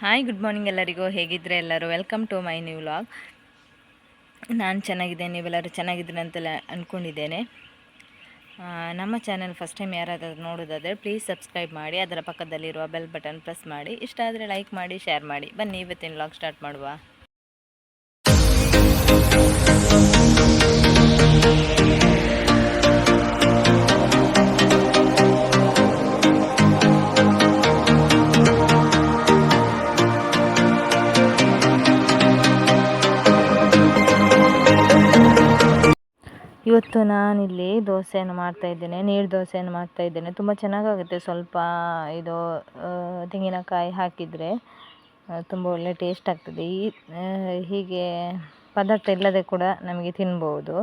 Hi good morning ಎಲ್ಲರಿಗೂ. ಹೇಗಿದ್ರೆ ಎಲ್ಲರೂ? Welcome to my new vlog ನಾನು ಚೆನ್ನಾಗಿದ್ದೇನೆ, ನೀವೆಲ್ಲರೂ ಚೆನ್ನಾಗಿದ್ದೀರಿ ಅಂತೆಲ್ಲ ಅಂದ್ಕೊಂಡಿದ್ದೇನೆ ನಮ್ಮ ಚಾನಲ್ ಫಸ್ಟ್ ಟೈಮ್ ಯಾರಾದರೂ ನೋಡೋದಾದರೆ ಪ್ಲೀಸ್ ಸಬ್ಸ್ಕ್ರೈಬ್ ಮಾಡಿ, ಅದರ ಪಕ್ಕದಲ್ಲಿರುವ ಬೆಲ್ ಬಟನ್ ಪ್ರೆಸ್ ಮಾಡಿ. ಇಷ್ಟ ಆದರೆ ಲೈಕ್ ಮಾಡಿ ಶೇರ್ ಮಾಡಿ. ಬನ್ನಿ, ಇವತ್ತಿನ ವ್ಲಾಗ್ ಸ್ಟಾರ್ಟ್ ಮಾಡುವ. ಇವತ್ತು ನಾನಿಲ್ಲಿ ದೋಸೆಯನ್ನು ಮಾಡ್ತಾ ಇದ್ದೇನೆ, ನೀರು ದೋಸೆಯನ್ನು ಮಾಡ್ತಾ ಇದ್ದೇನೆ. ತುಂಬ ಚೆನ್ನಾಗಾಗುತ್ತೆ ಸ್ವಲ್ಪ ಇದು ತೆಂಗಿನಕಾಯಿ ಹಾಕಿದರೆ ತುಂಬ ಒಳ್ಳೆ ಟೇಸ್ಟ್ ಆಗ್ತದೆ. ಈ ಹೀಗೆ ಪದಾರ್ಥ ಇಲ್ಲದೆ ಕೂಡ ನಮಗೆ ತಿನ್ಬೋದು.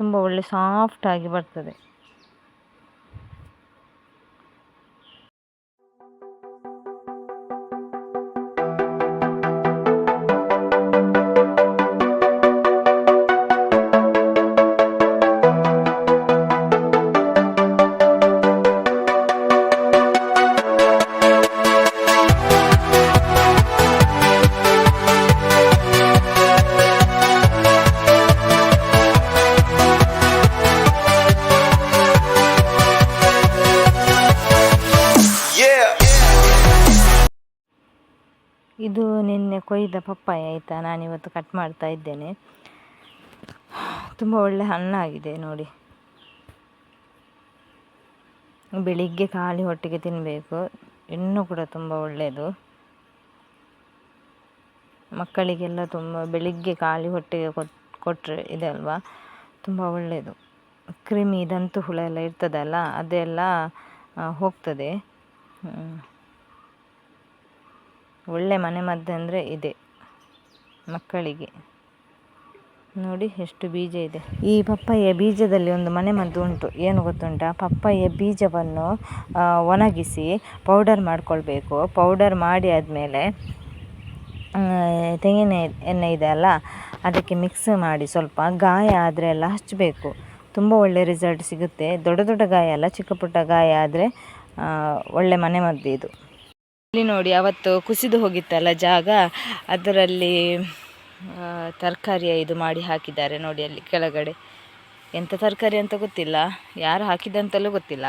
ತುಂಬ ಒಳ್ಳೆ ಸಾಫ್ಟಾಗಿ ಬರ್ತದೆ. ಇದು ನಿನ್ನೆ ಕೊಯ್ದ ಪಪ್ಪಾಯ ಆಯಿತಾ? ನಾನಿವತ್ತು ಕಟ್ ಮಾಡ್ತಾ ಇದ್ದೇನೆ. ತುಂಬ ಒಳ್ಳೆ ಹಣ್ಣಾಗಿದೆ ನೋಡಿ. ಬೆಳಿಗ್ಗೆ ಖಾಲಿ ಹೊಟ್ಟೆಗೆ ತಿನ್ನಬೇಕು ಇನ್ನೂ ಕೂಡ ತುಂಬ ಒಳ್ಳೆಯದು. ಮಕ್ಕಳಿಗೆಲ್ಲ ತುಂಬ ಬೆಳಿಗ್ಗೆ ಖಾಲಿ ಹೊಟ್ಟೆಗೆ ಕೊಟ್ ಕೊಟ್ಟರೆ ಇದೆ ಅಲ್ವಾ? ತುಂಬ ಒಳ್ಳೆಯದು. ಕ್ರಿಮಿ ದಂತು ಹುಳ ಎಲ್ಲ ಇರ್ತದಲ್ಲ, ಅದೆಲ್ಲ ಹೋಗ್ತದೆ. ಒಳ್ಳೆ ಮನೆಮದ್ದು ಅಂದರೆ ಇದೆ. ಮಕ್ಕಳಿಗೆ. ನೋಡಿ ಎಷ್ಟು ಬೀಜ ಇದೆ. ಈ ಪಪ್ಪಾಯ ಬೀಜದಲ್ಲಿ ಒಂದು ಮನೆಮದ್ದು ಉಂಟು. ಏನು ಗೊತ್ತುಂಟಾ? ಪಪ್ಪಾಯ ಬೀಜವನ್ನು ಒಣಗಿಸಿ ಪೌಡರ್ ಮಾಡಿಕೊಳ್ಬೇಕು. ಪೌಡರ್ ಮಾಡಿ ಆದಮೇಲೆ ತೆಂಗಿನ ಎಣ್ಣೆ ಇದೆ ಅಲ್ಲ? ಅದಕ್ಕೆ ಮಿಕ್ಸ್ ಮಾಡಿ ಸ್ವಲ್ಪ ಗಾಯ ಆದರೆ ಎಲ್ಲ ಹಚ್ಚಬೇಕು ತುಂಬ ಒಳ್ಳೆ ರಿಸಲ್ಟ್ ಸಿಗುತ್ತೆ. ದೊಡ್ಡ ದೊಡ್ಡ ಗಾಯ ಅಲ್ಲ, ಚಿಕ್ಕ ಪುಟ್ಟ ಗಾಯ ಆದರೆ ಒಳ್ಳೆ ಮನೆಮದ್ದು ಇದು. ಇಲ್ಲಿ ನೋಡಿ, ಅವತ್ತು ಕುಸಿದು ಹೋಗಿತ್ತಲ್ಲ ಜಾಗ, ಅದರಲ್ಲಿ ತರಕಾರಿಯ ಇದು ಮಾಡಿ ಹಾಕಿದ್ದಾರೆ ನೋಡಿ ಅಲ್ಲಿ ಕೆಳಗಡೆ. ಎಂಥ ತರಕಾರಿ ಅಂತ ಗೊತ್ತಿಲ್ಲ. ಯಾರು ಹಾಕಿದಂತಲೂ ಗೊತ್ತಿಲ್ಲ.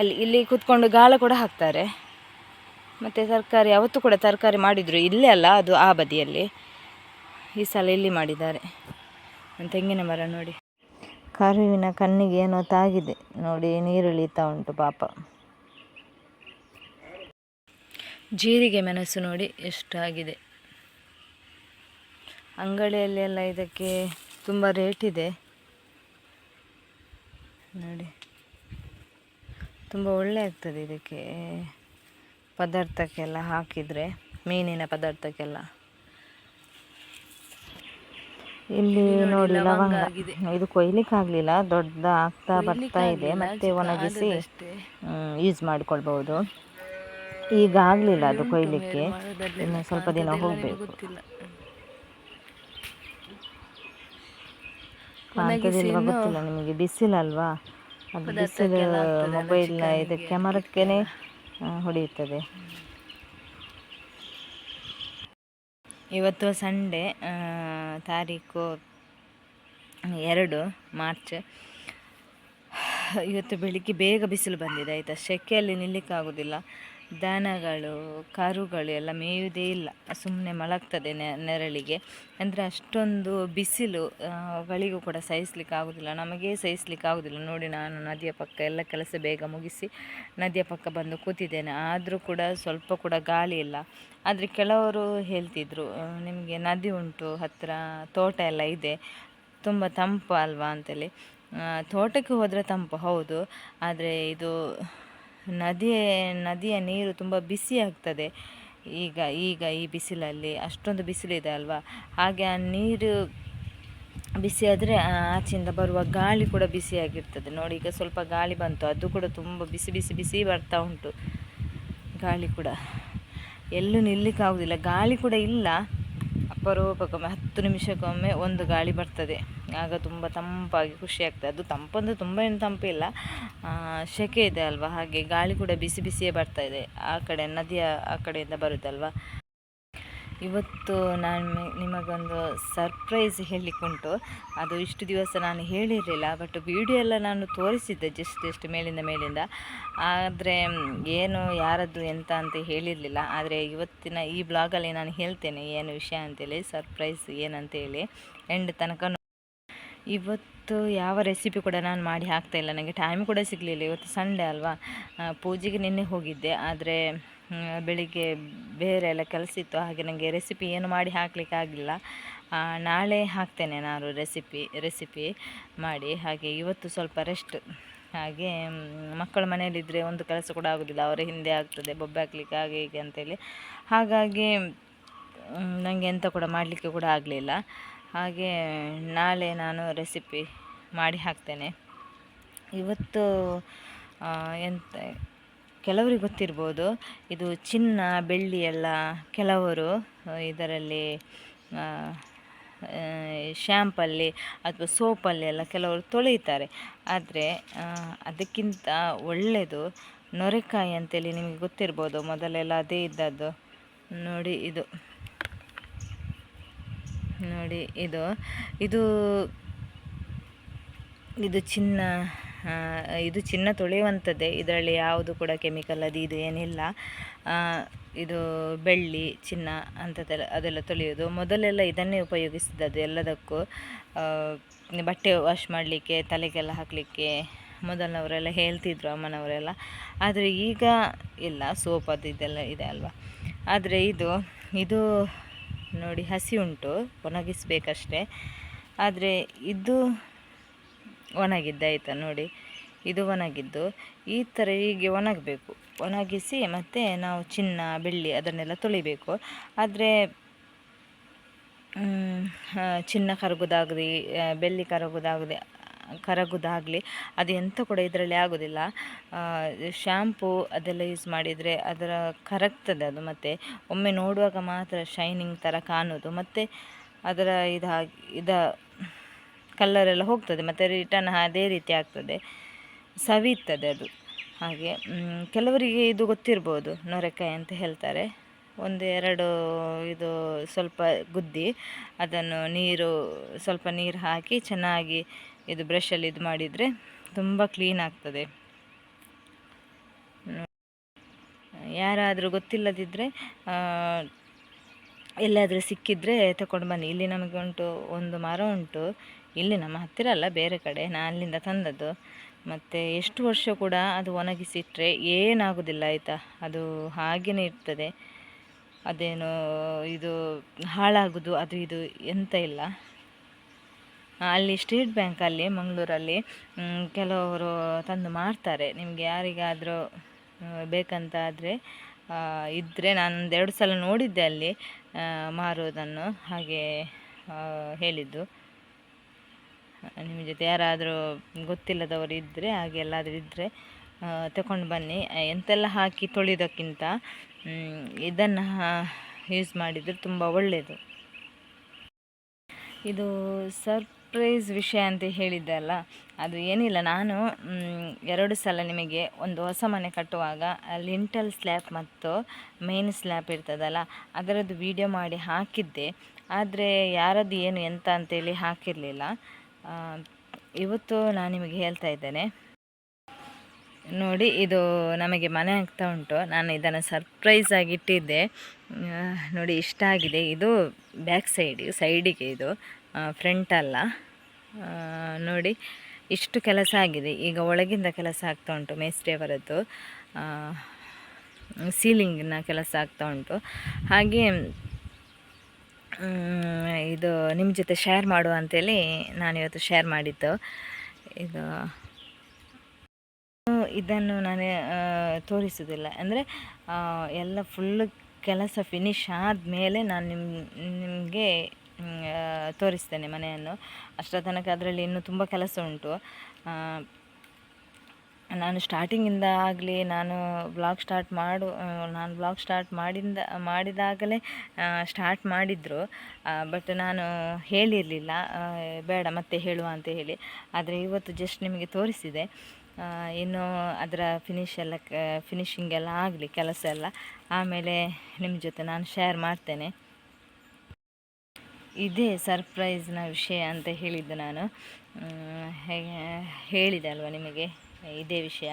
ಅಲ್ಲಿ, ಇಲ್ಲಿ ಕೂತ್ಕೊಂಡು ಗಾಳ ಕೂಡ ಹಾಕ್ತಾರೆ. ಮತ್ತು ತರಕಾರಿ, ಅವತ್ತು ಕೂಡ ತರಕಾರಿ ಮಾಡಿದರು. ಇಲ್ಲೇ ಅಲ್ಲ, ಅದು ಆ ಬದಿಯಲ್ಲಿ. ಈ ಸಲ ಇಲ್ಲಿ ಮಾಡಿದ್ದಾರೆ. ತೆಂಗಿನ ಮರ ನೋಡಿ. ಕರುವಿನ ಕಣ್ಣಿಗೆ ಏನೋ ತಾಗಿದೆ. ನೋಡಿ ನೀರು ಇಳೀತಾ ಉಂಟು ಪಾಪ. ಜೀರಿಗೆ ಮೆಣಸು ನೋಡಿ ಎಷ್ಟಾಗಿದೆ. ಅಂಗಡಿಯಲ್ಲೆಲ್ಲ ಇದಕ್ಕೆ ತುಂಬ ರೇಟ್ ಇದೆ. ನೋಡಿ. ತುಂಬ ಒಳ್ಳೆ ಆಗ್ತದೆ ಇದಕ್ಕೆ ಪದಾರ್ಥಕ್ಕೆಲ್ಲ ಹಾಕಿದರೆ ಮೀನಿನ ಪದಾರ್ಥಕ್ಕೆಲ್ಲ. ಇಲ್ಲಿ ನೋಡಿ ಲವಂಗ ಇದು ಕೊಯ್ಲಿಕ್ಕೆ ಆಗಲಿಲ್ಲ ದೊಡ್ಡ ಆಗ್ತಾ ಬರ್ತಾ ಇದೆ ಮತ್ತೆ ಒಣಗಿಸಿ ಯೂಸ್ ಮಾಡ್ಕೊಳ್ಬಹುದು. ಈಗ ಆಗಲಿಲ್ಲ ಅದು ಕೊಯ್ಲಿಕ್ಕೆ. ಇನ್ನು ಸ್ವಲ್ಪ ದಿನ ಹೋಗಬೇಕು. ಕಾಣ್ತದಿಲ್ವಾ ಗೊತ್ತಿಲ್ಲ. ನಿಮಗೆ. ಬಿಸಿಲಲ್ವಾ? ಅದು ಬಿಸಿಲು ಮೊಬೈಲ್ನ ಇದು ಕ್ಯಾಮರಕ್ಕೇನೆ ಹೊಡೆಯುತ್ತದೆ. ಇವತ್ತು ಸಂಡೇ ತಾರೀಕು ಎರಡು ಮಾರ್ಚ್. ಇವತ್ತು ಬೆಳಿಗ್ಗೆ ಬೇಗ ಬಿಸಿಲು ಬಂದಿದೆ ಆಯಿತಾ? ಸೆಕೆಯಲ್ಲಿ ನಿಲ್ಲಿಕ್ಕಾಗೋದಿಲ್ಲ. ದನಗಳು, ಕರುಗಳು ಎಲ್ಲ ಮೇಯುವುದೇ ಇಲ್ಲ. ಸುಮ್ಮನೆ ಮಲಗ್ತದೆ ನೆರಳಿಗೆ. ಅಂದರೆ ಅಷ್ಟೊಂದು ಬಿಸಿಲು ಗಳಿಗೂ ಕೂಡ ಸಹಿಸ್ಲಿಕ್ಕೆ ಆಗೋದಿಲ್ಲ. ನಮಗೆ ಸಹಿಸ್ಲಿಕ್ಕೆ ಆಗೋದಿಲ್ಲ. ನೋಡಿ ನಾನು ನದಿಯ ಪಕ್ಕ ಎಲ್ಲ ಕೆಲಸ ಬೇಗ ಮುಗಿಸಿ ನದಿಯ ಪಕ್ಕ ಬಂದು ಕೂತಿದ್ದೇನೆ. ಆದರೂ ಕೂಡ ಸ್ವಲ್ಪ ಕೂಡ ಗಾಳಿ ಇಲ್ಲ. ಆದರೆ ಕೆಲವರು ಹೇಳ್ತಿದ್ರು ನಿಮಗೆ ನದಿ ಉಂಟು ಹತ್ತಿರ ತೋಟ ಎಲ್ಲ ಇದೆ. ತುಂಬ ತಂಪು ಅಲ್ವಾ ಅಂತೇಳಿ. ತೋಟಕ್ಕೆ ಹೋದರೆ ತಂಪು, ಹೌದು. ಆದರೆ ಇದು ನದಿಯ ನದಿಯ ನೀರು ತುಂಬ ಬಿಸಿ ಆಗ್ತದೆ. ಈಗ ಈಗ ಈ ಬಿಸಿಲಲ್ಲಿ ಅಷ್ಟೊಂದು ಬಿಸಿಲಿದೆ ಅಲ್ವಾ? ಹಾಗೆ ಆ ನೀರು ಬಿಸಿ ಆದರೆ ಆಚೆಯಿಂದ ಬರುವ ಗಾಳಿ ಕೂಡ ಬಿಸಿಯಾಗಿರ್ತದೆ ನೋಡಿ, ಈಗ ಸ್ವಲ್ಪ ಗಾಳಿ ಬಂತು. ಅದು ಕೂಡ ತುಂಬ ಬಿಸಿ ಬಿಸಿ ಬಿಸಿ ಬರ್ತಾ ಉಂಟು. ಗಾಳಿ ಕೂಡ. ಎಲ್ಲೂ ನಿಲ್ಲಿಕ್ಕಾಗುವುದಿಲ್ಲ ಗಾಳಿ ಕೂಡ ಇಲ್ಲ. ಅಪರೂಪಕ್ಕೊಮ್ಮೆ ಹತ್ತು ನಿಮಿಷಕ್ಕೊಮ್ಮೆ ಒಂದು ಗಾಳಿ ಬರ್ತದೆ. ಆಗ ತುಂಬ ತಂಪಾಗಿ ಖುಷಿ ಆಗ್ತದೆ. ಅದು ತಂಪಂದ್ರೆ ತುಂಬ ಏನು ತಂಪಿಲ್ಲ. ಸೆಕೆ ಇದೆ ಅಲ್ವಾ? ಹಾಗೆ ಗಾಳಿ ಕೂಡ ಬಿಸಿ ಬಿಸಿಯೇ ಬರ್ತಾ ಇದೆ. ಆ ಕಡೆ ನದಿಯ, ಆ ಕಡೆಯಿಂದ ಬರುತ್ತಲ್ವಾ ಇವತ್ತು ನಾನು ನಿಮಗೊಂದು ಸರ್ಪ್ರೈಸ್ ಹೇಳಿಕೊಂಟು ಅದು ಇಷ್ಟು ದಿವಸ ನಾನು ಹೇಳಿರಲಿಲ್ಲ ಬಟ್ ವಿಡಿಯೋ ಎಲ್ಲ ನಾನು ತೋರಿಸಿದ್ದೆ ಜಸ್ಟ್ ಜಸ್ಟ್ ಮೇಲಿಂದ ಮೇಲಿಂದ. ಆದರೆ ಏನು, ಯಾರದ್ದು ಎಂತ ಅಂತ ಹೇಳಿರಲಿಲ್ಲ. ಆದರೆ ಇವತ್ತಿನ ಈ ಬ್ಲಾಗಲ್ಲಿ ನಾನು ಹೇಳ್ತೇನೆ ಏನು ವಿಷಯ ಅಂತೇಳಿ ಸರ್ಪ್ರೈಸ್ ಏನಂತೇಳಿ. ಎಂಡ್ ತನಕ ಇವತ್ತು ಯಾವ ರೆಸಿಪಿ ಕೂಡ ನಾನು ಮಾಡಿ ಹಾಕ್ತಾ ಇಲ್ಲ. ನನಗೆ ಟೈಮ್ ಕೂಡ ಸಿಗಲಿಲ್ಲ. ಇವತ್ತು ಸಂಡೇ ಅಲ್ವಾ? ಪೂಜೆಗೆ ನಿನ್ನೆ ಹೋಗಿದ್ದೆ. ಆದರೆ ಬೆಳಿಗ್ಗೆ ಬೇರೆ ಎಲ್ಲ ಕೆಲಸ ಇತ್ತು ಹಾಗೆ ನನಗೆ ರೆಸಿಪಿ ಏನು ಮಾಡಿ ಹಾಕ್ಲಿಕ್ಕೆ ಆಗಿಲ್ಲ. ನಾಳೆ ಹಾಕ್ತೇನೆ ನಾನು ರೆಸಿಪಿ ರೆಸಿಪಿ ಮಾಡಿ. ಹಾಗೆ ಇವತ್ತು ಸ್ವಲ್ಪ ರೆಸ್ಟ್ ಹಾಗೆ ಮಕ್ಕಳ ಮನೆಯಲ್ಲಿದ್ದರೆ ಒಂದು ಕೆಲಸ ಕೂಡ ಆಗೋದಿಲ್ಲ. ಅವರ ಹಿಂದೆ ಆಗ್ತದೆ, ಬೊಬ್ಬೆ ಹಾಕ್ಲಿಕ್ಕೆ ಹಾಗೆ ಹೀಗೆ ಅಂತೇಳಿ. ಹಾಗಾಗಿ ನನಗೆ ಎಂತ ಕೂಡ ಮಾಡಲಿಕ್ಕೆ ಕೂಡ ಆಗಲಿಲ್ಲ. ಹಾಗೆ ನಾಳೆ ನಾನು ರೆಸಿಪಿ ಮಾಡಿ ಹಾಕ್ತೇನೆ. ಇವತ್ತು ಎಂತ, ಕೆಲವರಿಗೆ ಗೊತ್ತಿರ್ಬೋದು. ಇದು ಚಿನ್ನ, ಬೆಳ್ಳಿ ಎಲ್ಲ ಕೆಲವರು ಇದರಲ್ಲಿ ಶ್ಯಾಂಪಲ್ಲಿ ಅಥವಾ ಸೋಪಲ್ಲಿ ಎಲ್ಲ ಕೆಲವರು ತೊಳೆಯುತ್ತಾರೆ. ಆದರೆ ಅದಕ್ಕಿಂತ ಒಳ್ಳೆಯದು ನೊರೆಕಾಯಿ ಅಂತೇಳಿ ನಿಮಗೆ ಗೊತ್ತಿರ್ಬೋದು. ಮೊದಲೆಲ್ಲ ಅದೇ ಇದ್ದದ್ದು. ನೋಡಿ ಇದು. ನೋಡಿ, ಇದು ಇದು ಇದು ಚಿನ್ನ ಇದು ಚಿನ್ನ ತೊಳೆಯುವಂಥದ್ದೇ. ಇದರಲ್ಲಿ ಯಾವುದು ಕೂಡ ಕೆಮಿಕಲ್ ಅದು ಇದು ಏನಿಲ್ಲ. ಇದು ಬೆಳ್ಳಿ, ಚಿನ್ನ ಅಂಥದ್ದೆಲ್ಲ, ಅದೆಲ್ಲ ತೊಳೆಯೋದು ಮೊದಲೆಲ್ಲ ಇದನ್ನೇ ಉಪಯೋಗಿಸಿದ್ದದು ಎಲ್ಲದಕ್ಕೂ. ಬಟ್ಟೆ ವಾಶ್ ಮಾಡಲಿಕ್ಕೆ, ತಲೆಗೆಲ್ಲ ಹಾಕಲಿಕ್ಕೆ ಮೊದಲಿನವರೆಲ್ಲ ಹೇಳ್ತಿದ್ರು ಅಮ್ಮನವರೆಲ್ಲ. ಆದರೆ ಈಗ ಇಲ್ಲ, ಸೋಪ್ ಅದು ಇದೆಲ್ಲ ಇದೆ ಅಲ್ವಾ. ಆದರೆ ಇದು ಇದು ನೋಡಿ ಹಸಿ ಉಂಟು, ಒಣಗಿಸ್ಬೇಕಷ್ಟೇ. ಆದರೆ ಇದು ಒಣಗಿದ್ದು ಆಯಿತಾ ನೋಡಿ, ಇದು ಒಣಗಿದ್ದು. ಈ ಥರ ಹೀಗೆ ಒಣಗಬೇಕು. ಒಣಗಿಸಿ ಮತ್ತು ನಾವು ಚಿನ್ನ, ಬೆಳ್ಳಿ ಅದನ್ನೆಲ್ಲ ತೊಳಿಬೇಕು. ಆದರೆ ಚಿನ್ನ ಕರಗೋದಾಗಲಿ ಬೆಳ್ಳಿ ಕರಗೋದಾಗಲಿ ಕರಗೋದಾಗಲಿ, ಅದು ಎಂಥ ಕೂಡ ಇದರಲ್ಲಿ ಆಗೋದಿಲ್ಲ. ಶ್ಯಾಂಪೂ ಅದೆಲ್ಲ ಯೂಸ್ ಮಾಡಿದರೆ ಅದರ ಕರಗ್ತದೆ ಅದು ಮತ್ತು. ಒಮ್ಮೆ ನೋಡುವಾಗ ಮಾತ್ರ ಶೈನಿಂಗ್ ಥರ ಕಾಣೋದು. ಮತ್ತು ಅದರ ಇದು ಹಾಗೆ ಇದ ಕಲ್ಲರೆಲ್ಲ ಹೋಗ್ತದೆ, ಮತ್ತು ರಿಟರ್ನ್ ಅದೇ ರೀತಿ ಆಗ್ತದೆ. ಸವಿಯುತ್ತದೆ ಅದು. ಹಾಗೆ ಕೆಲವರಿಗೆ ಇದು ಗೊತ್ತಿರ್ಬೋದು, ನೊರೆಕಾಯಿ ಅಂತ ಹೇಳ್ತಾರೆ. ಒಂದು ಎರಡು ಇದು ಸ್ವಲ್ಪ ಗುದ್ದಿ, ಅದನ್ನು ನೀರು, ಸ್ವಲ್ಪ ನೀರು ಹಾಕಿ ಚೆನ್ನಾಗಿ ಇದು ಬ್ರಷಲ್ಲಿ ಇದು ಮಾಡಿದರೆ ತುಂಬ ಕ್ಲೀನ್ ಆಗ್ತದೆ. ಯಾರಾದರೂ ಗೊತ್ತಿಲ್ಲದಿದ್ದರೆ ಎಲ್ಲಾದರೂ ಸಿಕ್ಕಿದರೆ ತಗೊಂಡು ಬನ್ನಿ. ಇಲ್ಲಿ ನಮಗೆ ಉಂಟು ಒಂದು ಮರ ಉಂಟು. ಇಲ್ಲಿ ನಮ್ಮ ಹತ್ತಿರ ಅಲ್ಲ, ಬೇರೆ ಕಡೆ. ನಾನು ಅಲ್ಲಿಂದ ತಂದದ್ದು. ಮತ್ತು ಎಷ್ಟು ವರ್ಷ ಕೂಡ ಅದು ಒಣಗಿಸಿಟ್ಟರೆ ಏನಾಗೋದಿಲ್ಲ ಆಯಿತಾ? ಅದು ಹಾಗೆಯೇ ಇರ್ತದೆ. ಅದೇನು ಇದು ಹಾಳಾಗೋದು, ಅದು ಇದು ಎಂತ ಇಲ್ಲ. ಅಲ್ಲಿ ಸ್ಟೇಟ್ ಬ್ಯಾಂಕಲ್ಲಿ ಮಂಗಳೂರಲ್ಲಿ ಕೆಲವರು ತಂದು ಮಾರ್ತಾರೆ. ನಿಮಗೆ ಯಾರಿಗಾದರೂ ಬೇಕಂತಾದರೆ ಇದ್ದರೆ ನಾನು ಎರಡು ಸಲ ನೋಡಿದ್ದೆ ಅಲ್ಲಿ ಮಾರುವುದನ್ನು, ಹಾಗೆ ಹೇಳಿದ್ದು. ನಿಮ್ಮ ಜೊತೆ ಯಾರಾದರೂ ಗೊತ್ತಿಲ್ಲದವರು ಇದ್ದರೆ ಹಾಗೆ ಎಲ್ಲಾದರೂ ಇದ್ದರೆ ತಗೊಂಡು ಬನ್ನಿ. ಎಂತೆಲ್ಲ ಹಾಕಿ ತೊಳೆಯೋದಕ್ಕಿಂತ ಇದನ್ನು ಯೂಸ್ ಮಾಡಿದರೆ ತುಂಬ ಒಳ್ಳೆಯದು ಇದು ಸರ್ಪ್ರೈಸ್ ವಿಷಯ ಅಂತ ಹೇಳಿದ್ದೆ ಅಲ್ಲ? ಅದು ಏನಿಲ್ಲ. ನಾನು ಎರಡು ಸಲ ನಿಮಗೆ ಒಂದು ಹೊಸ ಮನೆ ಕಟ್ಟುವಾಗ ಲಿಂಟಲ್ ಸ್ಲ್ಯಾಬ್ ಮತ್ತು ಮೇನ್ ಸ್ಲ್ಯಾಬ್ ಇರ್ತದಲ್ಲ, ಅದರದ್ದು ವಿಡಿಯೋ ಮಾಡಿ ಹಾಕಿದ್ದೆ. ಆದರೆ ಯಾರದ್ದು ಏನು, ಎಂತ ಅಂತೇಳಿ ಹಾಕಿರಲಿಲ್ಲ. ಇವತ್ತು ನಾನು ನಿಮಗೆ ಹೇಳ್ತಾ ಇದ್ದೇನೆ. ನೋಡಿ, ಇದು ನಮಗೆ ಮನೆ ಆಗ್ತಾ ಉಂಟು. ನಾನು ಇದನ್ನು ಸರ್ಪ್ರೈಸ್ ಆಗಿ ಇಟ್ಟಿದ್ದೆ. ನೋಡಿ, ಇಷ್ಟ ಆಗಿದೆ. ಇದು ಬ್ಯಾಕ್ ಸೈಡ್, ಸೈಡಿಗೆ ಇದು. ಫ್ರಂಟ್ ಅಲ್ಲ. ನೋಡಿ, ಇಷ್ಟು ಕೆಲಸ ಆಗಿದೆ. ಈಗ ಒಳಗಿಂದ ಕೆಲಸ ಆಗ್ತಾ ಉಂಟು ಮೇಸ್ಟ್ರಿಯವರದ್ದು ಸೀಲಿಂಗಿನ ಕೆಲಸ ಆಗ್ತಾ ಉಂಟು. ಹಾಗೆ ಇದು ನಿಮ್ಮ ಜೊತೆ ಶೇರ್ ಮಾಡುವ ಅಂತೇಳಿ ನಾನಿವತ್ತು ಶೇರ್ ಮಾಡಿದ್ದು. ಇದು, ಇದನ್ನು ನಾನು ತೋರಿಸೋದಿಲ್ಲ. ಅಂದರೆ ಎಲ್ಲ ಫುಲ್ಲು ಕೆಲಸ ಫಿನಿಶ್ ಆದಮೇಲೆ ನಾನು ನಿಮ್ಮ ನಿಮಗೆ ತೋರಿಸ್ತೇನೆ ಮನೆಯನ್ನು. ಅಷ್ಟರ ತನಕ ಅದರಲ್ಲಿ ಇನ್ನೂ ತುಂಬ ಕೆಲಸ ಉಂಟು. ನಾನು ಸ್ಟಾರ್ಟಿಂಗಿಂದ ಆಗಲಿ, ನಾನು ಬ್ಲಾಗ್ ಸ್ಟಾರ್ಟ್ ಮಾಡು ನಾನು ಬ್ಲಾಗ್ ಸ್ಟಾರ್ಟ್ ಮಾಡಿಂದ, ಮಾಡಿದಾಗಲೇ ಸ್ಟಾರ್ಟ್ ಮಾಡಿದರು. ಬಟ್ ನಾನು ಹೇಳಿರಲಿಲ್ಲ. ಬೇಡ, ಮತ್ತೆ ಹೇಳುವ ಅಂತ ಹೇಳಿ. ಆದರೆ ಇವತ್ತು ಜಸ್ಟ್ ನಿಮಗೆ ತೋರಿಸಿದೆ. ಇನ್ನು ಅದರ ಫಿನಿಶ್ ಎಲ್ಲ ಫಿನಿಶಿಂಗ್ ಎಲ್ಲ ಆಗಲಿ, ಕೆಲಸ ಎಲ್ಲ. ಆಮೇಲೆ ನಿಮ್ಮ ಜೊತೆ ನಾನು ಶೇರ್ ಮಾಡ್ತೇನೆ. ಇದೇ ಸರ್ಪ್ರೈಸ್ನ ವಿಷಯ ಅಂತ ಹೇಳಿದ್ದು ನಾನು. ಹೇಳಿದೆ ಅಲ್ವಾ ನಿಮಗೆ? ಇದೇ ವಿಷಯ.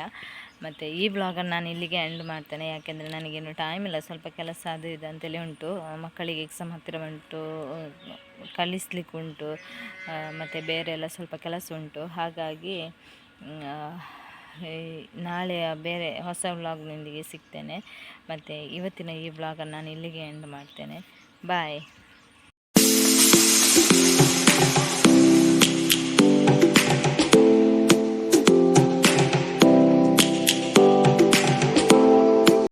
ಮತ್ತು ಈ ಬ್ಲಾಗನ್ನು ನಾನು ಇಲ್ಲಿಗೆ ಎಂಡ್ ಮಾಡ್ತೇನೆ. ಯಾಕೆಂದರೆ ನನಗೇನು ಟೈಮ್ ಇಲ್ಲ. ಸ್ವಲ್ಪ ಕೆಲಸ ಅದು ಇದು ಅಂತೇಳಿ ಉಂಟು. ಮಕ್ಕಳಿಗೆ ಎಕ್ಸಾಮ್ ಹತ್ತಿರ ಉಂಟು. ಕಲಿಸ್ಲಿಕ್ಕೆ ಉಂಟು. ಮತ್ತು ಬೇರೆ ಎಲ್ಲ ಸ್ವಲ್ಪ ಕೆಲಸ ಉಂಟು. ಹಾಗಾಗಿ ನಾಳೆಯ ಬೇರೆ ಹೊಸ ವ್ಲಾಗ್ನೊಂದಿಗೆ ಸಿಗ್ತೇನೆ. ಮತ್ತು ಇವತ್ತಿನ ಈ ವ್ಲಾಗನ್ನು ನಾನು ಇಲ್ಲಿಗೆ ಎಂಡ್ ಮಾಡ್ತೇನೆ. ಬಾಯ್